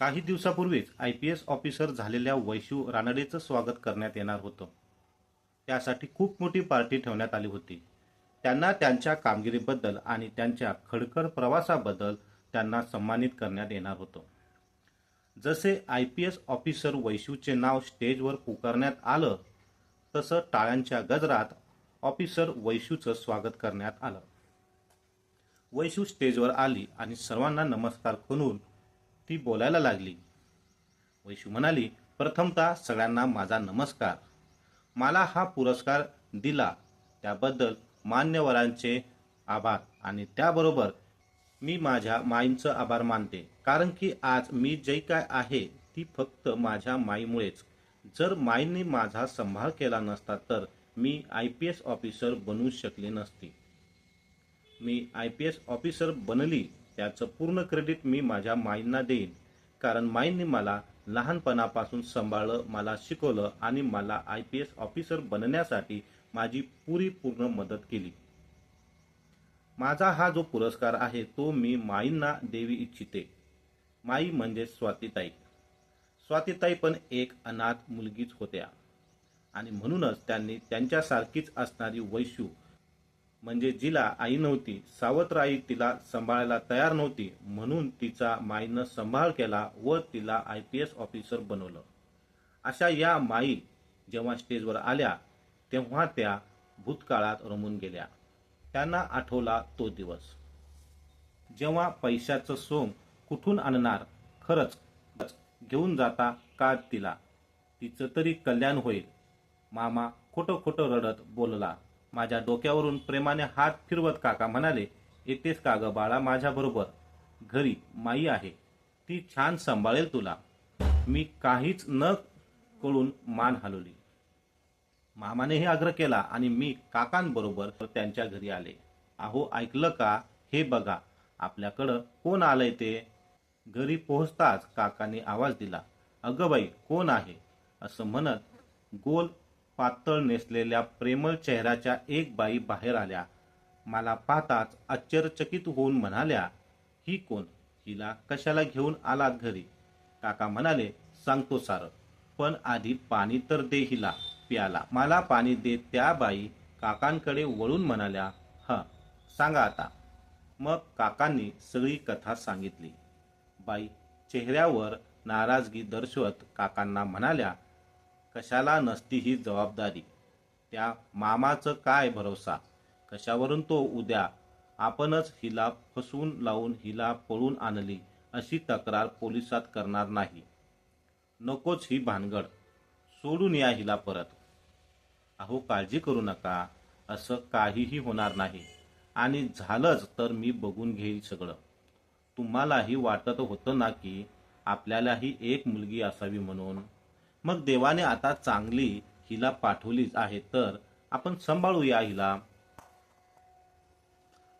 काही दिवसापूर्वीच I P S officer झालेल्या वैशू रानडेचं स्वागत करण्यात येणार होतं. त्यासाठी खूप मोठी पार्टी ठेवण्यात आली होती. त्यांना त्यांच्या कामगिरीबद्दल आणि त्यांच्या खडखड प्रवासाबद्दल त्यांना सन्मानित करण्यात येणार होतं. जसे आय पी एस ऑफिसर वैशूचे नाव स्टेजवर पुकारण्यात आलं तसं टाळ्यांच्या गजरात ऑफिसर वैशूचं स्वागत करण्यात आलं. वैशू स्टेजवर आली आणि सर्वांना नमस्कार करून ती बोलायला लागली. वैशू म्हणाली प्रथमतः सगळ्यांना माझा नमस्कार. मला हा पुरस्कार दिला. त्याबद्दल मान्यवरांचे आभार आणि त्याबरोबर मी माझ्या माईंचं आभार मानते. कारण की आज मी जे काय आहे ती फक्त माझ्या माईमुळेच. जर माईंनी माझा सांभाळ केला नसता तर मी आय पी एस ऑफिसर बनू शकले नसते. मी आय पी एस ऑफिसर बनली. याचं पूर्ण क्रेडिट मी माझ्या माईंना देईन. कारण माईंनी मला लहानपणापासून सांभाळलं मला शिकवलं आणि मला आय पी एस ऑफिसर बनण्यासाठी माझी पुरी पूर्ण मदत केली. माझा हा जो पुरस्कार आहे तो मी माईंना देवी इच्छिते. माई म्हणजे स्वातीताई. स्वातीताई पण एक अनाथ मुलगीच होत्या. आणि म्हणूनच त्यांनी त्यांच्यासारखीच असणारी वैशू म्हणजे जिला आई नव्हती सावत्र आई तिला सांभाळायला तयार नव्हती म्हणून तिचा माईनं सांभाळ केला व तिला आय पी एस ऑफिसर बनवलं. अशा या माई जेव्हा स्टेजवर आल्या तेव्हा त्या भूतकाळात रमून गेल्या. त्यांना आठवला तो दिवस. जेव्हा पैशाचं सोंग कुठून आणणार खरंच घेऊन जाता का तिला? तिचं तरी कल्याण होईल. मामा खोटं खोटं रडत बोलला. माझ्या डोक्यावरून प्रेमाने हात फिरवत काका म्हणाले येतेस का ग बाळा माझ्याबरोबर? घरी माई आहे. ती छान सांभाळेल तुला. मी काहीच न कळून मान हलवली. मामानेही आग्रह केला आणि मी काकांबरोबर त्यांच्या घरी आले. अहो ऐकलं का? हे बघा आपल्याकडं कोण आलंय ते? घरी पोहोचताच काकाने आवाज दिला. अगं बाई कोण आहे? असं म्हणत गोल पातळ नेसलेल्या प्रेमळ चेहऱ्याच्या एक बाई बाहेर आल्या. मला पाहताच आश्चर्यचकित होऊन म्हणाल्या ही कोण? हिला कशाला घेऊन आलात घरी? काका म्हणाले सांगतो सारं पण आधी पाणी तर दे हिला प्याला. मला पाणी दे त्या बाई. काकांकडे वळून म्हणाल्या ह सांगा आता. मग काकांनी सगळी कथा सांगितली. बाई चेहऱ्यावर नाराजगी दर्शवत काकांना म्हणाल्या कशाला नसती ही जबाबदारी? त्या मामाचं काय भरोसा? कशावरून तो उद्या आपणच हिला फसवून लावून हिला पळून आणली अशी तक्रार पोलिसात करणार नाही. नकोच ही भानगड. सोडून या हिला परत. अहो काळजी करू नका. असं काहीही होणार नाही. आणि झालंच तर मी बघून घेईल सगळं. तुम्हालाही वाटत होतं ना की आपल्यालाही एक मुलगी असावी म्हणून? मग देवाने आता चांगली हिला पाठवलीच आहे तर आपण सांभाळूया हिला.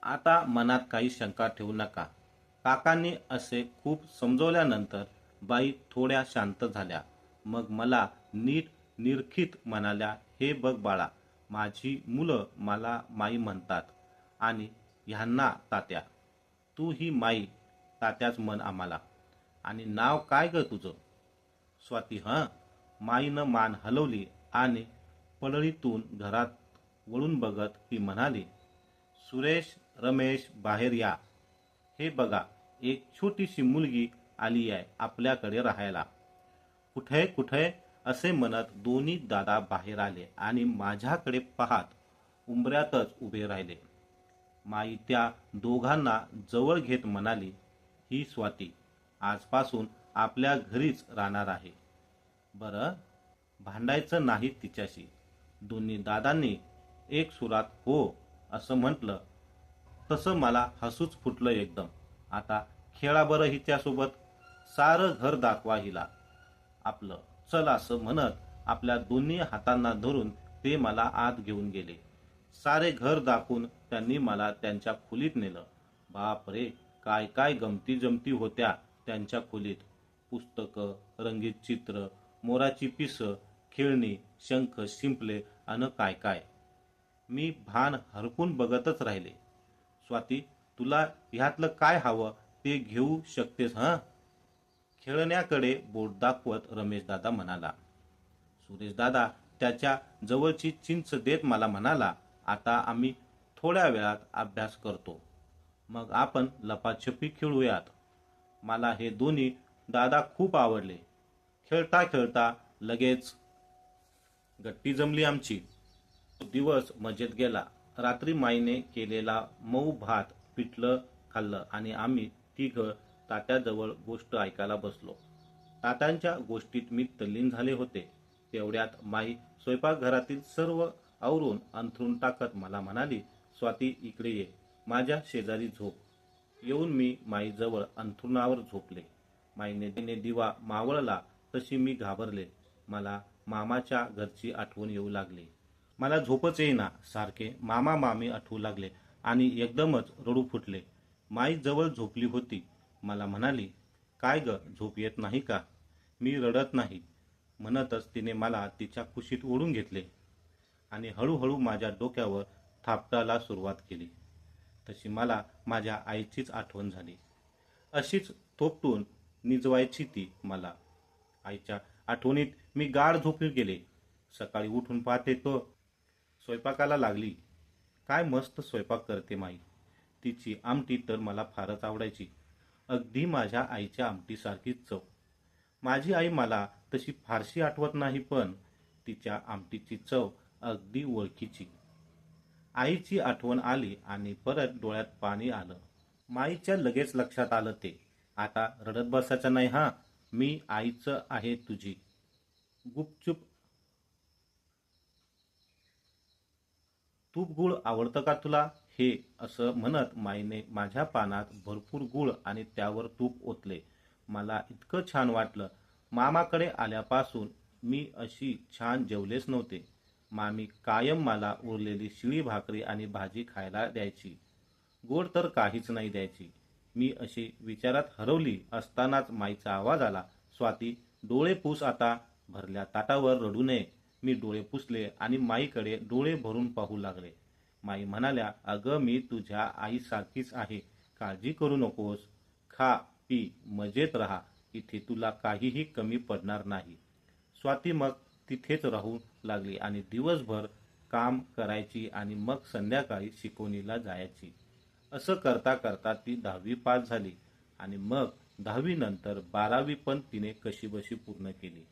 आता मनात काही शंका ठेवू नका. काकांनी असे खूप समजवल्यानंतर बाई थोड्या शांत झाल्या. मग मला नीट निरखित म्हणाल्या हे बघ बाळा माझी मुलं मला माई म्हणतात आणि ह्यांना तात्या. तू ही माई तात्याच म्हण आम्हाला. आणि नाव काय ग तुझं? स्वाती हं? माईनं मान हलवली आणि पडळीतून घरात वळून बघत ती म्हणाली सुरेश रमेश बाहेर या. हे बघा एक छोटीशी मुलगी आली आहे आपल्याकडे राहायला. कुठे कुठे? असे म्हणत दोन्ही दादा बाहेर आले आणि माझ्याकडे पाहत उंबऱ्यातच उभे राहिले. माई त्या दोघांना जवळ घेत म्हणाली ही स्वाती आजपासून आपल्या घरीच राहणार आहे. बरं? भांडायचं नाही तिच्याशी. दोन्ही दादांनी एक सुरात हो असं म्हटलं. तसं मला हसूच फुटलं एकदम. आता खेळा बरं हिच्यासोबत सारं घर दाखवा हिला. आपलं चल असं म्हणत आपल्या दोन्ही हातांना धरून ते मला आत घेऊन गेले. सारे घर दाखवून त्यांनी मला त्यांच्या खोलीत नेलं. बाप रे काय काय गमती जमती होत्या त्यांच्या खोलीत. पुस्तकं रंगीत चित्र मोराची पिसं खेळणी शंख शिंपले अन काय काय. मी भान हरकून बघतच राहिले. स्वाती तुला ह्यातलं काय हवं ते घेऊ शकतेस हं? खेळण्याकडे बोट दाखवत रमेश दादा म्हणाला. सुरेश दादा त्याच्या जवळची चिंच देत मला म्हणाला आता आम्ही थोड्या वेळात अभ्यास करतो. मग आपण लपाछपी खेळूयात. मला हे दोन्ही दादा खूप आवडले. खेळता खेळता लगेच गट्टी जमली आमची. दिवस मजेत गेला. रात्री माईने केलेला मऊ भात पिठलं खाल्लं आणि आम्ही तिघ तात्याजवळ गोष्ट ऐकायला बसलो. तात्यांच्या गोष्टीत मी तल्लीन झाले होते. तेवढ्यात माई स्वयंपाकघरातील सर्व आवरून अंथरून टाकत मला म्हणाली स्वाती इकडे ये. माझ्या शेजारी झोप. येऊन मी माईजवळ अंथरुणावर झोपले. माईने तिने दिवा मावळला. तशी मी घाबरले. मला मामाच्या घरची आठवण येऊ लागली. मला झोपच येईना सारखे मामा मामी आठवू लागले आणि एकदमच रडू फुटले. माई जवळ झोपली होती. मला म्हणाली काय ग झोप येत नाही का? मी रडत नाही. म्हणतच तिने मला तिच्या कुशीत ओढून घेतले आणि हळूहळू माझ्या डोक्यावर थापटायला सुरुवात केली. तशी मला माझ्या आईचीच आठवण झाली. अशीच थोपटून निजवायची ती मला. आईच्या आठवणीत मी गाढ झोपी गेले. सकाळी उठून पाहते तो स्वयंपाकाला लागली. काय मस्त स्वयंपाक करते माई. तिची आमटी तर मला फारच आवडायची. अगदी माझ्या आईच्या आमटीसारखीच चव. माझी आई मला तशी फारशी आठवत नाही पण तिच्या आमटीची चव अगदी ओळखीची. आईची आठवण आली आणि परत डोळ्यात पाणी आलं. माईच्या लगेच लक्षात आलं ते. आता रडत बसायचं नाही हा. मी आईचं आहे तुझी. गुपचूप. तूप गुळ आवडतं का तुला? हे असं म्हणत माईने माझ्या पानात भरपूर गुळ आणि त्यावर तूप ओतले. मला इतकं छान वाटलं. मामाकडे आल्यापासून मी अशी छान जेवलेच नव्हते. मामी कायम मला उरलेली शिळी भाकरी आणि भाजी खायला द्यायची. गोड तर काहीच नाही द्यायची. मी अशी विचारात हरवली असतानाच माईचा आवाज आला स्वाती डोळे पुस आता भरल्या ताटावर रडू नये. मी डोळे पुसले आणि माईकडे डोळे भरून पाहू लागले. माई म्हणाल्या अगं मी तुझ्या आईसारखीच आहे काळजी करू नकोस. खा पी मजेत राहा. इथे तुला काहीही कमी पडणार नाही. स्वाती मग तिथेच राहू लागली आणि दिवसभर काम करायची आणि मग संध्याकाळी शिकवणीला जायची. असं करता करता ती दहावी पास झाली आणि मग दहावी नंतर बारावी पण तिने कशीबशी पूर्ण केली.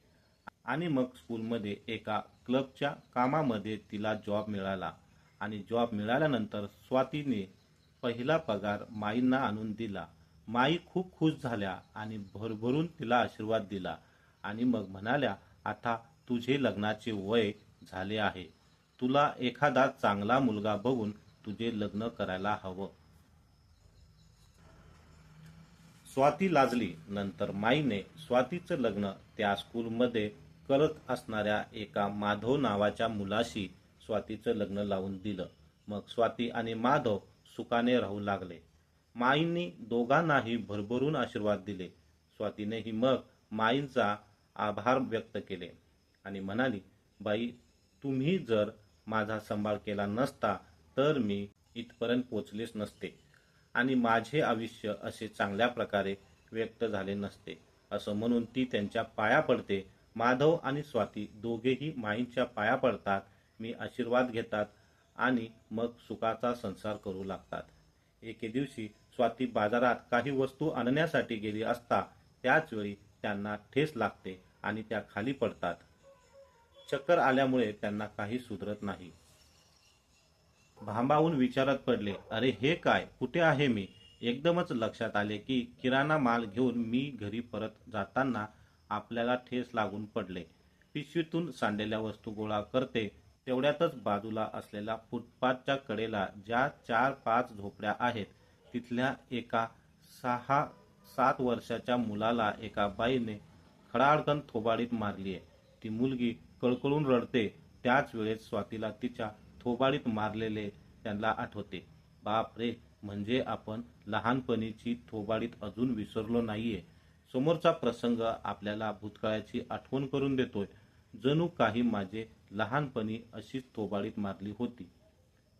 आणि मग स्कूलमध्ये एका क्लबच्या कामामध्ये तिला जॉब मिळाला. आणि जॉब मिळाल्यानंतर स्वातीने पहिला पगार माईंना आणून दिला. माई खूप खुश झाल्या आणि भरभरून तिला आशीर्वाद दिला. आणि मग म्हणाल्या आता तुझे लग्नाचे वय झाले आहे. तुला एखादा चांगला मुलगा बघून तुझे लग्न करायला हवं. स्वाती लाजली नंतर माईने स्वातीचं लग्न त्या स्कूलमध्ये करत असणाऱ्या एका माधव नावाच्या मुलाशी स्वातीचं लग्न लावून दिलं. मग स्वाती आणि माधव सुखाने राहू लागले. माईंनी दोघांनाही भरभरून आशीर्वाद दिले. स्वातीनेही मग माईंचा आभार व्यक्त केले आणि म्हणाली बाई तुम्ही जर माझा सांभाळ केला नसता तर मी इथपर्यंत पोचलेच नसते. आणि माझे आयुष्य असे चांगल्या प्रकारे व्यक्त झाले नसते. असं म्हणून ती त्यांच्या पाया पडते. माधव आणि स्वाती दोघेही माईंच्या पाया पडतात. मी आशीर्वाद घेतात आणि मग सुखाचा संसार करू लागतात. एके दिवशी स्वाती बाजारात काही वस्तू आणण्यासाठी गेली असता त्याचवेळी त्यांना ठेस लागते आणि त्या खाली पडतात. चक्कर आल्यामुळे त्यांना काही सुधरत नाही. भांबावून विचारत पडले अरे हे काय? कुठे आहे मी? एकदमच लक्षात आले की किराणा माल घेऊन मी घरी परत जाताना आपल्याला ठेस लागून पडले. पिशवीतून सांडलेल्या वस्तू गोळा करते तेवढ्यातच बाजूला असलेल्या फुटपाथच्या कडेला ज्या चार पाच झोपड्या आहेत तिथल्या एका सहा सात वर्षाच्या मुलाला एका बाईने खडाडकन थोबाडीत मारली आहे ती मुलगी कळकळून रडते. त्याच वेळेस स्वातीला तिच्या थोबाडीत मारलेले त्यांना आठवते. बाप रे म्हणजे आपण लहानपणीची थोबाडीत अजून विसरलो नाहीये. समोरचा प्रसंग आपल्याला भूतकाळाची आठवण करून देतोय. जणू काही माझे लहानपणी अशीच थोबाडीत मारली होती.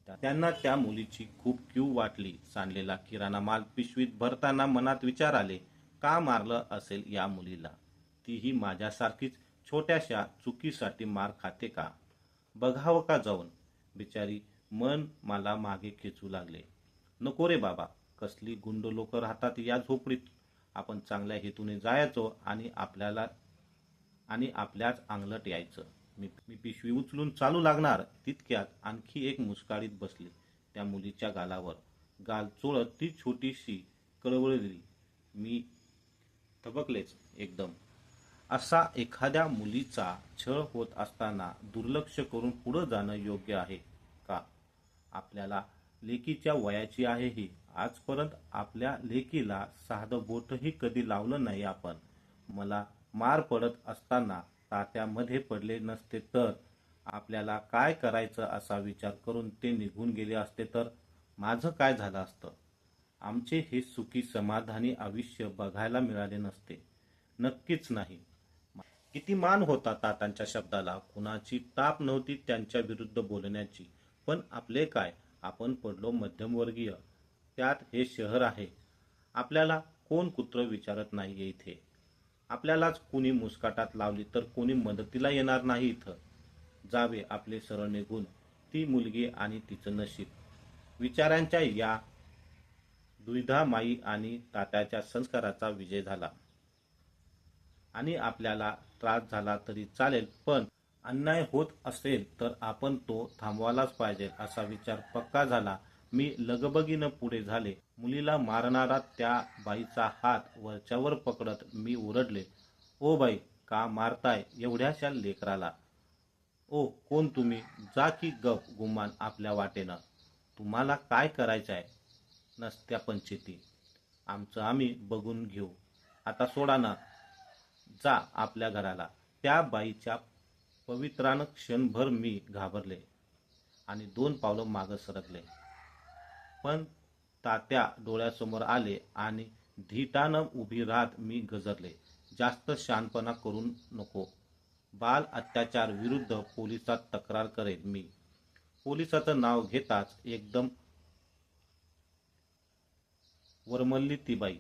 त्यांना त्या मुलीची खूप क्यू वाटली. सांडलेला किराणा माल पिशवीत भरताना मनात विचार आले का मारलं असेल या मुलीला? तीही माझ्यासारखीच छोट्याशा चुकीसाठी मार खाते का? बघावं का जाऊन? बिचारी मन मला मागे खेचू लागले. नको रे बाबा कसली गुंड लोक राहतात या झोपडीत. आपण चांगल्या हेतूने जायचो आणि आपल्याला आणि आपल्याच अंगलट यायचं. मी मी पिशवी उचलून चालू लागणार तितक्यात आणखी एक मुस्काळीत बसली त्या मुलीच्या गालावर. गाल चोळत ती छोटीशी कळवळली. मी थबकलेच एकदम. असा एखाद्या मुलीचा छळ होत असताना दुर्लक्ष करून पुढं जाणं योग्य आहे का? आपल्याला लेकीच्या वयाची आहे ही. आजपर्यंत आपल्या लेकीला साधं बोटही कधी लावलं नाही आपण. मला मार पडत असताना तात्यामध्ये पडले नसते तर आपल्याला काय करायचं असा विचार करून ते निघून गेले असते तर माझं काय झालं असतं? आमचे हे सुखी समाधानी आयुष्य बघायला मिळाले नसते. नक्कीच नाही. किती मान होता तात्यांच्या शब्दाला? कुणाची ताप नव्हती त्यांच्या विरुद्ध बोलण्याची. पण आपले काय? आपण पडलो मध्यमवर्गीय. त्यात हे शहर आहे. आपल्याला कोण कुत्र विचारत नाहीये इथे? आपल्यालाच कुणी मुस्काटात लावली तर कोणी मदतीला येणार नाही इथं. जावे आपले सरळ निघून. ती मुलगी आणि तिचं नशीब. विचारांच्या या दुविधामाई आणि तात्याच्या संस्काराचा विजय झाला. आणि आपल्याला त्रास झाला तरी चालेल पण अन्याय होत असेल तर आपण तो थांबवायलाच पाहिजे असा विचार पक्का झाला. मी लगबगीनं पुढे झाले. मुलीला मारणारा त्या बाईचा हात वरच्यावर पकडत मी ओरडले ओ बाई का मारताय? एवढ्याशा लेकराला. ओ कोण तुम्ही? जा की गप गुमान आपल्या वाटेनं. तुम्हाला काय करायचं आहे नसत्या पंचायती आमचं आम्ही बघून घेऊ. आता सोडा ना जा आपल्या घराला. त्या बाईच्या पवित्रानं क्षणभर मी घाबरले आणि दोन पावलं मागं सरकले. पण तात्या डोळ्यासमोर आले आणि धीटानं उभी राहत मी गजरले. जास्त शानपणा करून नको. बाल अत्याचार विरुद्ध पोलिसात तक्रार करेन मी. पोलिसाचं नाव घेताच एकदम वरमल्ली ती बाई.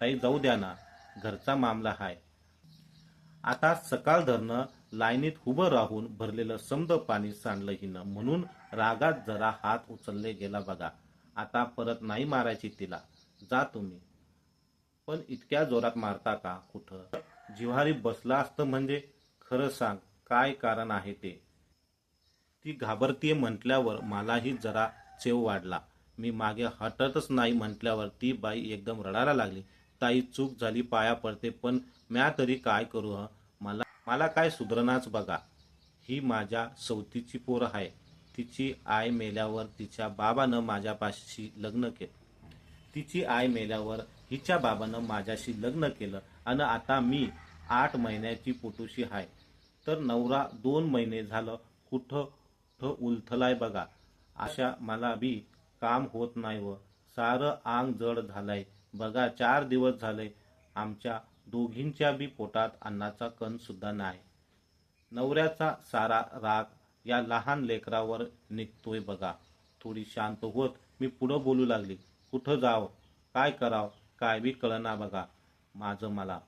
ताई जाऊ द्या ना. घरचा मामला हाय. आता सकाळ धरणं लाईनीत उभं राहून भरलेलं समद पाणी सांडलं हिनं. म्हणून रागात जरा हात उचलले गेला बघा. आता परत नाही मारायची तिला. जा तुम्ही. पण इतक्या जोरात मारता का? कुठं? जिव्हारी बसला असतं म्हणजे? खरं सांग काय कारण आहे ते? ती घाबरतीये म्हटल्यावर मलाही जरा चेव वाढला. मी मागे हटतच नाही म्हटल्यावर ती बाई एकदम रडायला लागली. ताई चूक झाली पाया पडते पण म्या तरी काय करू ह? मला मला काय सुधरणाच बघा. ही माझ्या सवतीची पोर आहे तिची आय मेल्यावर तिच्या बाबानं माझ्यापाशी लग्न केलं. तिची आय मेल्यावर हिच्या बाबानं माझ्याशी लग्न केलं. आणि आता मी आठ महिन्याची पोटूशी आहे तर नवरा दोन महिने झालं कुठं कुठं उलथलाय बघा. अशा मला बी काम होत नाही व सारं आंग जड झालंय. बघा चार दिवस झाले आमच्या दोघींच्या बी पोटात अन्नाचा कण सुद्धा नाही. नवऱ्याचा सारा राग या लहान लेकरावर निघतोय बघा. थोडी शांत होत मी पुढं बोलू लागली. कुठं जाव? काय कराव? काय बी कळना बघा. माझं मला.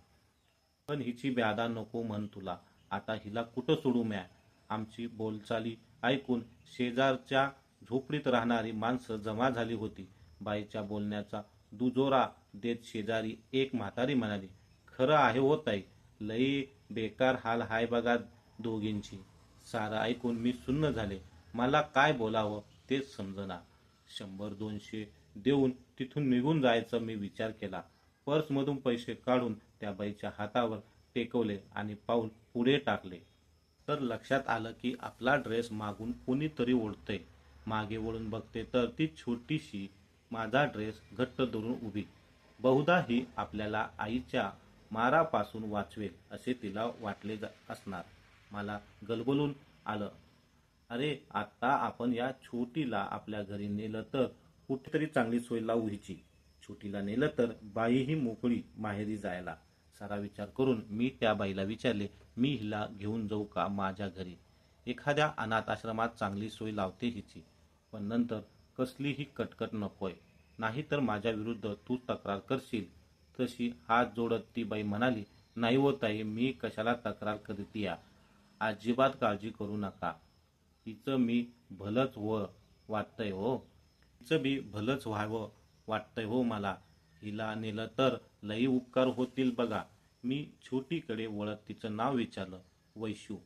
पण हिची ब्यादा नको म्हण तुला. आता हिला कुठं सोडू म्या? आमची बोलचाली ऐकून शेजारच्या झोपडीत राहणारी माणसं जमा झाली होती. बाईच्या बोलण्याचा दुजोरा देत शेजारी एक म्हातारी म्हणाली खरं आहे होत आहे. लई बेकार हाल हाय बघा दोघींची. सारं ऐकून मी सुन्न झाले. मला काय बोलावं तेच समजना. शंभर दोनशे देऊन तिथून निघून जायचा मी विचार केला. पर्समधून पैसे काढून त्या बाईच्या हातावर टेकवले आणि पाऊल पुढे टाकले. तर लक्षात आलं की आपला ड्रेस मागून कोणीतरी ओढतंय. मागे वळून बघते तर ती छोटीशी माझा ड्रेस घट्ट धरून उभी. बहुधा ही आपल्याला आईच्या मारापासून वाचवेल असे तिला वाटले असणार. मला गलबलून आलं. अरे आता आपण या छोटीला आपल्या घरी नेलं तर कुठेतरी चांगली सोय लावू हिची. छोटीला नेलं तर बाईही मोकळी माहेरी जायला. सारा विचार करून मी त्या बाईला विचारले मी हिला घेऊन जाऊ का माझ्या घरी? एखाद्या अनाथ आश्रमात चांगली सोय लावते हिची. पण नंतर कसलीही कटकट नकोय. नाहीतर माझ्या विरुद्ध तू तक्रार करशील तशी हात जोडत ती बाई म्हणाली नाही हो ताई मी कशाला तक्रार करतीया अजिबात काळजी करू नका. तिचं मी भलंच व वाटतंय हो. तिचं बी भलंच व्हावं वाटतंय हो मला. हिला नेलं तर लई उपकार होतील बघा. मी छोटीकडे वळत तिचं नाव विचारलं वैशू.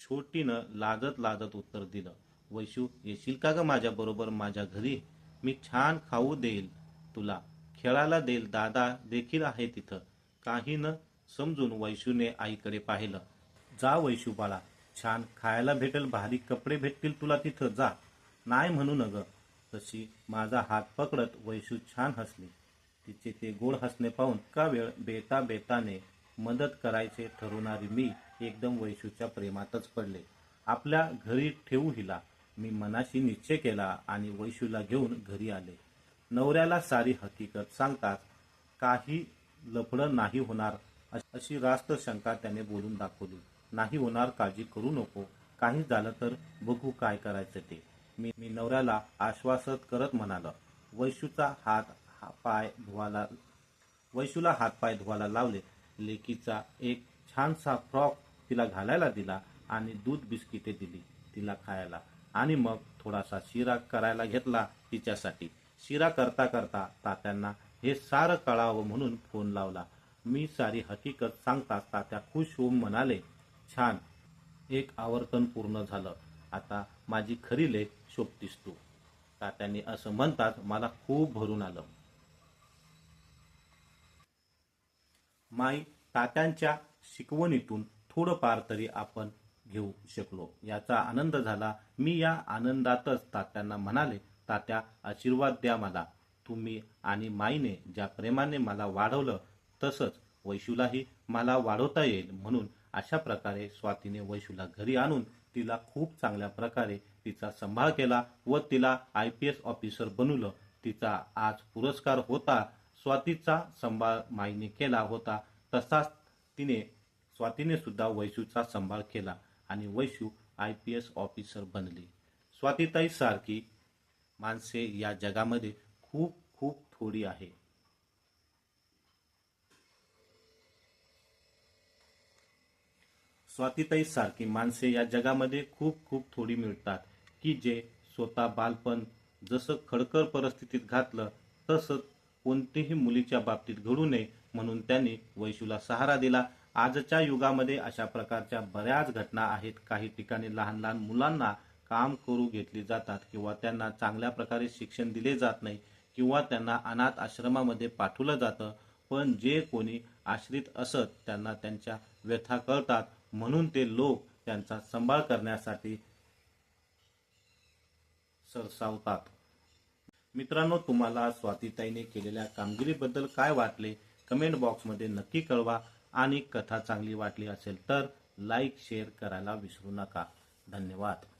छोटीनं लाजत लाजत उत्तर दिलं वैशू येशील का ग माझ्याबरोबर माझ्या घरी? मी छान खाऊ देईल तुला. खेळायला देईल दादा देखील आहे तिथं. काही न समजून वैशूने आईकडे पाहिलं. जा वैशू बाळा छान खायला भेटेल भारी कपडे भेटतील तुला तिथं जा. नाही म्हणू न ग तशी माझा हात पकडत वैशू छान हसली. तिचे ते गोड हसणे पाहून का वेळ बेता बेताने मदत करायचे ठरवणारी मी एकदम वैशूच्या प्रेमातच पडले. आपल्या घरी ठेवू हिला. मी मनाशी निश्चय केला आणि वैशूला घेऊन घरी आले. नवऱ्याला सारी हकीकत सांगतात. काही लफडं नाही होणार अशी रास्त शंका त्याने बोलून दाखवली. नाही होणार काळजी करू नको. काही झालं तर बघू काय करायचं ते. मी मी नवऱ्याला आश्वासत करत म्हणालो वैशूचा हात हा पाय धुवायला वैशूला हातपाय धुवायला लावले. लेकीचा एक छानसा फ्रॉक तिला घालायला दिला आणि दूध बिस्किटे दिली तिला खायला. आणि मग थोडासा शिरा करायला घेतला तिच्यासाठी. शिरा करता करता तात्यांना हे सारं कळावं म्हणून फोन लावला. मी सारी हकीकत सांगताच तात्या खुश होऊन म्हणाले छान. एक आवर्तन पूर्ण झालं. आता माझी खरी लेख शोभतीस तू. तात्यांनी असं म्हणताच मला खूप भरून आलं. माई तात्यांच्या शिकवणीतून थोडंफार तरी आपण घेऊ शकलो. याचा आनंद झाला. मी या आनंदातच तात्यांना म्हणाले तात्या आशीर्वाद द्या मला. तुम्ही आणि माईने ज्या प्रेमाने मला वाढवलं तसंच वैशूलाही मला वाढवता येईल म्हणून अशा प्रकारे स्वातीने वैशूला घरी आणून तिला खूप चांगल्या प्रकारे तिचा सांभाळ केला व तिला आय पी एस ऑफिसर बनवलं. तिचा आज पुरस्कार होता स्वातीचा सांभाळ माईने केला होता. तसाच तिने स्वातीने सुद्धा वैशूचा सांभाळ केला आणि Vaishu I P S officer बनली. स्वातीताई सारखी माणसे या जगामध्ये खूप खूप थोडी आहे. स्वातीताई सारखी माणसे या जगामध्ये खूप खूप थोडी मिळतात की जे स्वतः बालपण जसं खडकर परिस्थितीत घातलं तसं कोणतीही मुलीच्या बाबतीत घडू नये म्हणून त्यांनी वैशूला सहारा दिला. आजच्या युगामध्ये अशा प्रकारच्या बऱ्याच घटना आहेत. काही ठिकाणी लहान लहान मुलांना काम करू घेतली जातात किंवा त्यांना चांगल्या प्रकारे शिक्षण दिले जात नाही किंवा त्यांना अनाथ आश्रमामध्ये पाठवलं जातं पण जे कोणी आश्रित असत त्यांना त्यांच्या व्यथा कळतात. म्हणून ते लोक त्यांचा सांभाळ करण्यासाठी सरसावतात. मित्रांनो तुम्हाला स्वातीताईने केलेल्या कामगिरीबद्दल काय वाटले? कमेंट बॉक्समध्ये नक्की कळवा. आणि कथा चांगली वाटली असेल तर लाईक शेअर करायला विसरू नका. धन्यवाद.